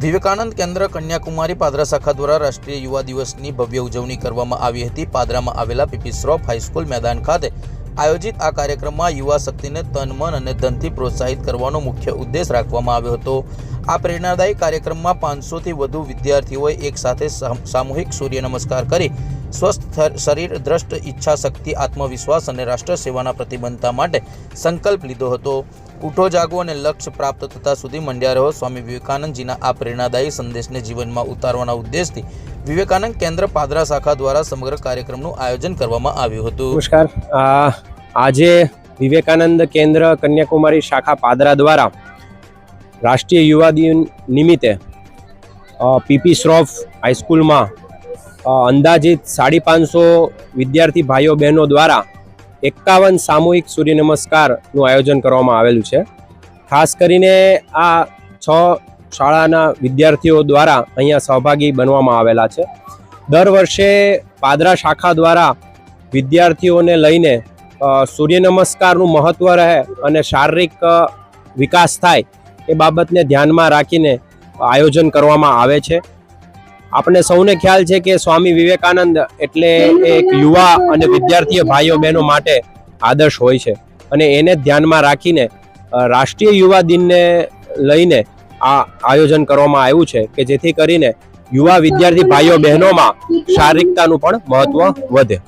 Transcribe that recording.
વિવેકાનંદ કેન્દ્ર કન્યાકુમારી પાદરા શાખા દ્વારા રાષ્ટ્રીય યુવા દિવસની ભવ્ય ઉજવણી કરવામાં આવી હતી. પાદરામાં આવેલા પીપી શ્રોફ હાઈસ્કૂલ મેદાન ખાતે આયોજિત આ કાર્યક્રમમાં યુવા શક્તિને તન, મન અને ધનથી પ્રોત્સાહિત કરવાનો મુખ્ય ઉદ્દેશ રાખવામાં આવ્યો હતો. આ પ્રેરણાદાયી કાર્યક્રમમાં પાંચસોથી વધુ વિદ્યાર્થીઓએ એકસાથે સામ- સામૂહિક સૂર્ય નમસ્કાર કરી સ્વસ્થ શરીર, દ્રષ્ટ, ઈચ્છા, શક્તિ, આત્મવિશ્વાસ અને રાષ્ટ્ર સેવાના પ્રતિબંધતા માટે સંકલ્પ લીધો હતો. ઉઠો, જાગો અને લક્ષ્ય પ્રાપ્ત થતા સુધી મંડ્યા રહો. સ્વામી વિવેકાનંદજીના આ પ્રેરણાદાયી સંદેશને જીવનમાં ઉતારવાના ઉદ્દેશથી વિવેકાનંદ કેન્દ્ર પાદરા શાખા દ્વારા સમગ્ર કાર્યક્રમનું આયોજન કરવામાં આવ્યું હતું. નમસ્કાર. આજે વિવેકાનંદ કેન્દ્ર કન્યાકુમારી શાખા પાદરા દ્વારા રાષ્ટ્રીય યુવા દિન નિમિત્તે પીપી શ્રોફ હાઈસ્કૂલમાં અંદાજિત સાડી પાંચસો વિદ્યાર્થી ભાઈઓ બહેનો દ્વારા એકાવન સામૂહિક સૂર્ય નમસ્કારનું આયોજન કરવામાં આવેલું છે. ખાસ કરીને આ છ શાળાના વિદ્યાર્થીઓ દ્વારા અહીંયા સહભાગી બનવામાં આવેલા છે. દર વર્ષે પાદરા શાખા દ્વારા વિદ્યાર્થીઓને લઈને સૂર્ય નમસ્કારનું મહત્ત્વ રહે અને શારીરિક વિકાસ થાય એ બાબતને ધ્યાનમાં રાખીને આયોજન કરવામાં આવે છે. આપણે સૌને ખ્યાલ છે કે સ્વામી વિવેકાનંદ એટલે એક યુવા અને વિદ્યાર્થીઓ ભાઈઓ બહેનો માટે આદર્શ હોય છે. અને એને ધ્યાનમાં રાખીને રાષ્ટ્રીય યુવા દિનને લઈને આ આયોજન કરવામાં આવ્યું છે કે જેથી કરીને યુવા વિદ્યાર્થી ભાઈઓ બહેનોમાં શારીરિકતાનું પણ મહત્વ વધે.